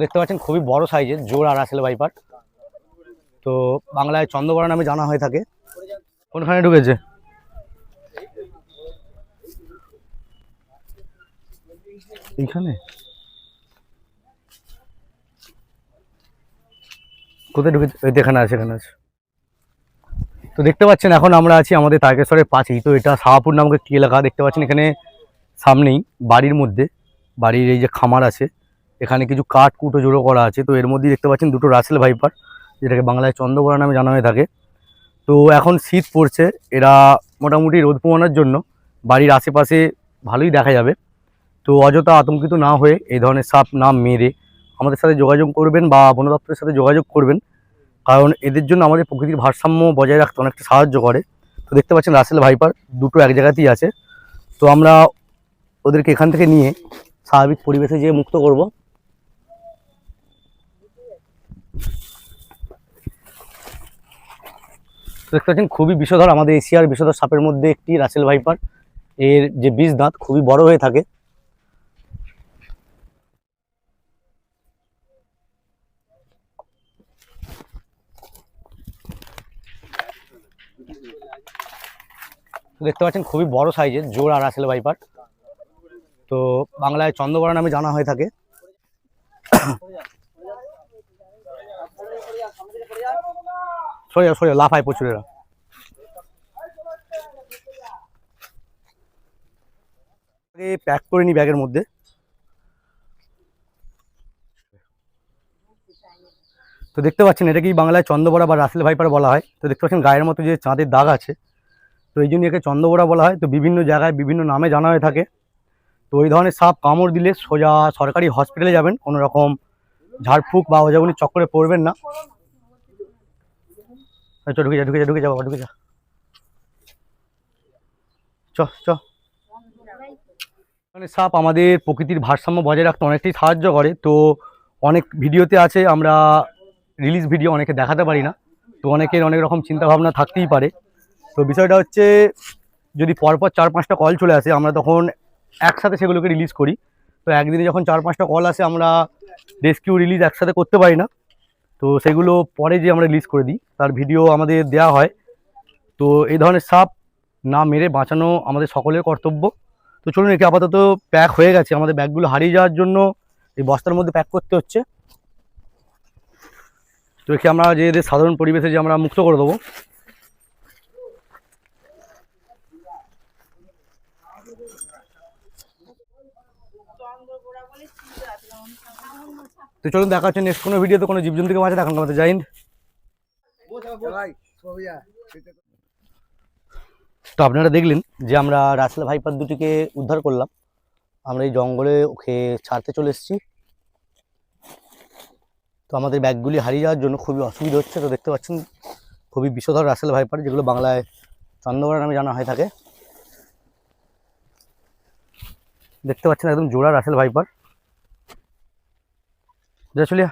দেখতে পাচ্ছেন খুবই বড় সাইজের জোর আর আসলে বাইপার তো বাংলায় চন্দ্রবড়া নামে জানা হয়ে থাকে। কোনখানে ঢুকেছে? এইখানে? কোথায় ঢুকেছে? এখানে আছে এখানে আছে। তো দেখতে পাচ্ছেন, এখন আমরা আছি আমাদের তারকেশ্বরের পাশেই। তো এটা শাহাপুর নামক একটি এলাকা, দেখতে পাচ্ছেন এখানে সামনেই, বাড়ির মধ্যে, বাড়ির এই যে খামার আছে, এখানে কিছু কাঠ কুটো জোড়ো করা আছে। তো এর মধ্যেই দেখতে পাচ্ছেন দুটো রাসেল ভাইপার, যেটাকে বাংলায় চন্দ্রবড়া নামে জানা হয়ে থাকে। তো এখন শীত পড়ছে, এরা মোটামুটি রোদ পোয়ানোর জন্য বাড়ির আশেপাশে ভালোই দেখা যাবে। তো অযথা আতঙ্কিত না হয়ে এই ধরনের সাপ না মেরে আমাদের সাথে যোগাযোগ করবেন বা বন দপ্তরের সাথে যোগাযোগ করবেন। কারণ এদের জন্য আমাদের প্রকৃতির ভারসাম্য বজায় রাখতে অনেকটা সাহায্য করে। তো দেখতে পাচ্ছেন রাসেল ভাইপার দুটো এক জায়গাতেই আছে। তো আমরা ওদেরকে এখান থেকে নিয়ে স্বাভাবিক পরিবেশে যেয়ে মুক্ত করব। দেখতে পাচ্ছেন খুবই বিষধর আমাদের এশিয়ার বিষধর সাপের মধ্যে একটি রাসেল ভাইপার। এর যে বিষ দাঁত খুবই বড় হয়ে থাকে। দেখতে পাচ্ছেন খুবই বড় সাইজের জোর আর আসলে ভাইপার তো বাংলায় চন্দ্রবড়া নামে জানা হয়ে থাকে। সরে সরে লাফায় প্রচুর এরা প্যাক করে নি ব্যাগের মধ্যে। তো দেখতে পাচ্ছেন এটাকেই বাংলায় চন্দ্রবড়া বা রাসেল ভাইপার বলা হয়? তো দেখতে পাচ্ছেন গায়ের মতো যে চাঁদের দাগ আছে। তো এই জন্য একে চন্দ্রবড়া বলা হয়, তো বিভিন্ন জায়গায় বিভিন্ন নামে জানা হয়ে থাকে। তো ওই ধরনের সাপ কামড় দিলে সোজা সরকারি হসপিটালে যাবেন, কোনো রকম ঝাড়ফুঁক বা ওজাগুনি চক্করে পড়বেন না। চ, ঢুকে যা ঢুকে যা ঢুকে যা বাবা, ঢুকে যা। চ চ। মানে সাপ আমাদের প্রকৃতির ভারসাম্য বজায় রাখতে অনেকটাই সাহায্য করে, তো অনেক ভিডিওতে আছে, আমরা রিলিজ ভিডিও অনেকে দেখাতে পারি না, তো অনেকের অনেক রকম চিন্তাভাবনা থাকতেই পারে। তো বিষয়টা হচ্ছে, যদি পরপর চার পাঁচটা কল চলে আসে, আমরা তখন একসাথে সেগুলোকে রিলিজ করি। তো একদিনে যখন চার পাঁচটা কল আসে, আমরা রেস্কিউ রিলিজ একসাথে করতে পারি না। তো সেগুলো পরে যে আমরা রিলিজ করে দিই। তার ভিডিও আমাদের দেওয়া হয়। তো এই ধরনের সাপ না মেরে বাঁচানো আমাদের সকলের কর্তব্য। তো চলুন, একে আপাতত প্যাক হয়ে গেছে। আমাদের ব্যাগগুলো হারিয়ে যাওয়ার জন্য এই বস্তার মধ্যে প্যাক করতে হচ্ছে। তো একে আমরা যে সাধারণ পরিবেশে যে আমরা মুক্ত করে দেবো। তো চলুন দেখা হচ্ছে নেক্সট কোনো ভিডিওতে কোনো জীবজন্তুকে মাঝে দেখানো আমাদের জাইন। তো আপনারা দেখলেন যে আমরা রাসেল ভাইপার দুটিকে উদ্ধার করলাম। আমরা এই জঙ্গলে ওকে ছাড়তে চলে এসেছি। তো আমাদের ব্যাগগুলি হারিয়ে যাওয়ার জন্য খুবই অসুবিধা হচ্ছে। তো দেখতে পাচ্ছেন খুবই বিষধর রাসেল ভাইপার যেগুলো বাংলায় চন্দ্রবড়া নামে জানা হয়ে থাকে। দেখতে পাচ্ছেন একদম জোড়া রাসেল ভাইপার। যা চলিয়া